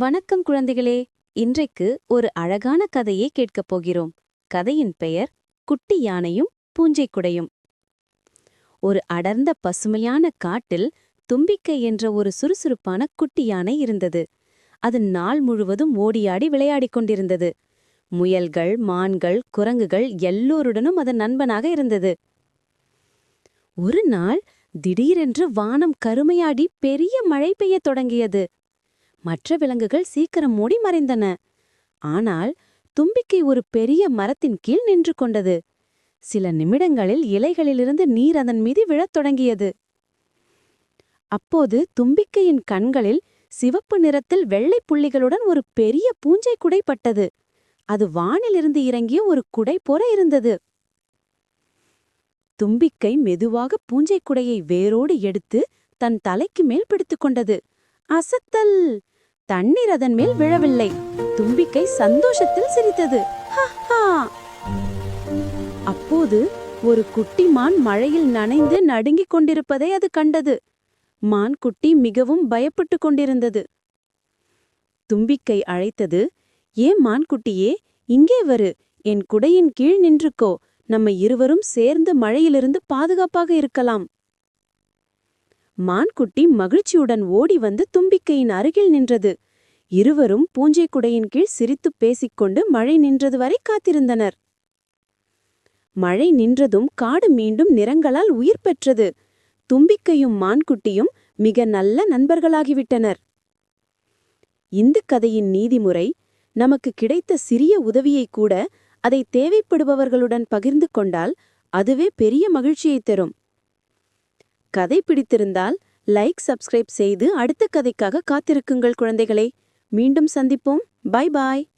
வணக்கம் குழந்தைகளே. இன்றைக்கு ஒரு அழகான கதையை கேட்கப் போகிறோம். கதையின் பெயர் குட்டி யானையும் பூஞ்சை குடையும் ஒரு அடர்ந்த பசுமையான காட்டில் தும்பிக்கை என்ற ஒரு சுறுசுறுப்பான குட்டி யானை இருந்தது. அது நாள் முழுவதும் ஓடியாடி விளையாடிக் கொண்டிருந்தது. முயல்கள் மான்கள் குரங்குகள் எல்லோருடனும் அதன் நண்பனாக இருந்தது. ஒரு நாள் திடீரென்று வானம் கருமையாடி பெரிய மழை பெய்யத் தொடங்கியது. மற்ற விலங்குகள் சீக்கிரம் மூடி மறைந்தன. ஆனால் தும்பிக்கை ஒரு பெரிய மரத்தின் கீழ் நின்று கொண்டது. சில நிமிடங்களில் இலைகளிலிருந்து நீர் அதன் மீது விழத் தொடங்கியது. அப்போது தும்பிக்கையின் கண்களில் சிவப்பு நிறத்தில் வெள்ளைப் புள்ளிகளுடன் ஒரு பெரிய பூஞ்சை குடை பட்டது. அது வானிலிருந்து இறங்கிய ஒரு குடை போல இருந்தது. தும்பிக்கை மெதுவாக பூஞ்சைக் குடையை வேரோடு எடுத்து தன் தலைக்கு மேல் பிடித்துக் கொண்டது. அசத்தல்! தண்ணீர் அதன் மேல் விழவில்லை. தும்பிக்கை சந்தோஷத்தில் சிரித்தது. அப்போது ஒரு குட்டி மான் மழையில் நனைந்து நடுங்கிக் கொண்டிருப்பதை அது கண்டது. மான் குட்டி மிகவும் பயப்பட்டு கொண்டிருந்தது. தும்பிக்கை அழைத்தது ஏன் மான்குட்டியே இங்கே வரு. என் குடையின் கீழ் நின்றுக்கோ. நம்ம இருவரும் சேர்ந்து மழையிலிருந்து பாதுகாப்பாக இருக்கலாம். மான்குட்டி மகிழ்ச்சியுடன் ஓடி வந்து தும்பிக்கையின் அருகில் நின்றது. இருவரும் பூஞ்சை குடையின் கீழ் சிரித்துப் பேசிக்கொண்டு மழை நின்றது வரை காத்திருந்தனர். மழை நின்றதும் காடு மீண்டும் நிறங்களால் உயிர் பெற்றது. தும்பிக்கையும் மான்குட்டியும் மிக நல்ல நண்பர்களாகிவிட்டனர். இந்து கதையின் நீதிமுறை நமக்கு கிடைத்த சிறிய உதவியை கூட அதை தேவைப்படுபவர்களுடன் பகிர்ந்து கொண்டால் அதுவே பெரிய மகிழ்ச்சியைத் தரும். கதை பிடித்திருந்தால் லைக் சப்ஸ்கிரைப் செய்து அடுத்த கதைக்காக காத்திருக்குங்கள் குழந்தைகளே. மீண்டும் சந்திப்போம். Bye bye